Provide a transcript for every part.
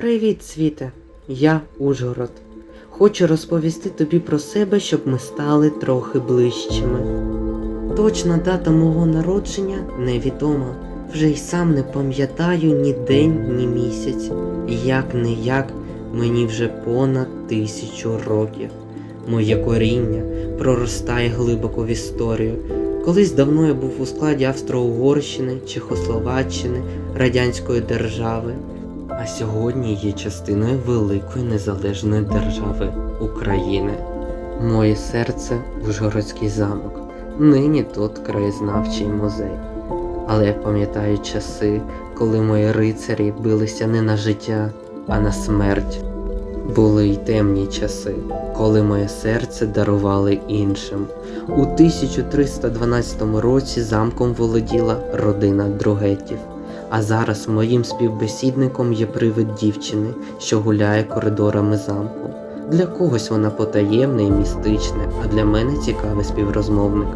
Привіт, світе! Я Ужгород. Хочу розповісти тобі про себе, щоб ми стали трохи ближчими. Точна дата мого народження невідома. Вже й сам не пам'ятаю ні день, ні місяць. Як не як, мені вже понад тисячу років. Моє коріння проростає глибоко в історію. Колись давно я був у складі Австро-Угорщини, Чехословаччини, Радянської держави а сьогодні є частиною великої незалежної держави України. Моє серце Ужгородський замок. Нині тут краєзнавчий музей. Але я пам'ятаю часи, коли мої рицарі билися не на життя, а на смерть. Були й темні часи, коли моє серце дарували іншим. У 1312 році замком володіла родина Другетів. А зараз моїм співбесідником є привид дівчини, що гуляє коридорами замку. Для когось вона потаємне і містичне, а для мене цікавий співрозмовник.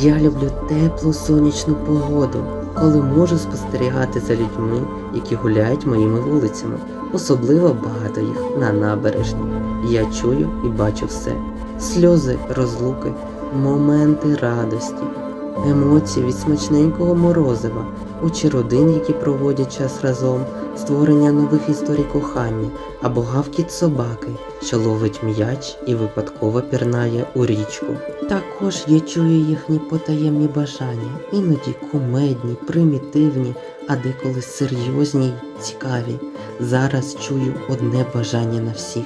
Я люблю теплу сонячну погоду, коли можу спостерігати за людьми, які гуляють моїми вулицями. Особливо багато їх на набережні. Я чую і бачу все: сльози, розлуки, моменти радості, емоції від смачненького морозива, очі родин, які проводять час разом, створення нових історій кохання або гавкіт собаки, що ловить м'яч і випадково пірнає у річку. Також я чую їхні потаємні бажання, іноді кумедні, примітивні, а деколи серйозні й цікаві. Зараз чую одне бажання на всіх.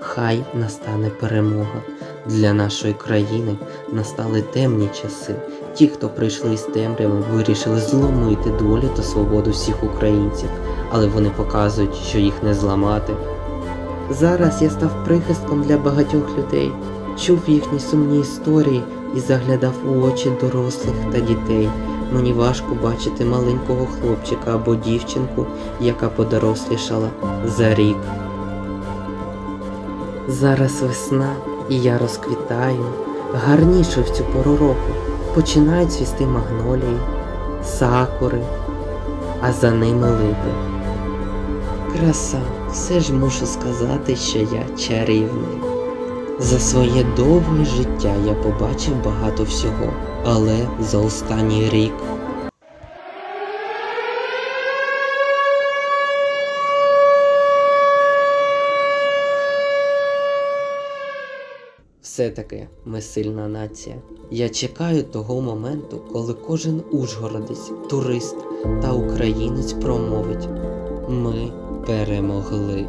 Хай настане перемога. Для нашої країни настали темні часи. Ті, хто прийшли з темряви, вирішили зломити долю та свободу всіх українців, але вони показують, що їх не зламати. Зараз я став прихистком для багатьох людей, чув їхні сумні історії і заглядав у очі дорослих та дітей. Мені важко бачити маленького хлопчика або дівчинку, яка подорослішала за рік. Зараз весна, і я розквітаю, гарніше в цю пору року. Починають цвісти магнолії, сакури, а за ними липи. Краса, все ж мушу сказати, що я чарівний. За своє довге життя я побачив багато всього, але за останній рік Все-таки ми сильна нація. Я чекаю того моменту, коли кожен ужгородець, турист та українець промовить: Ми перемогли.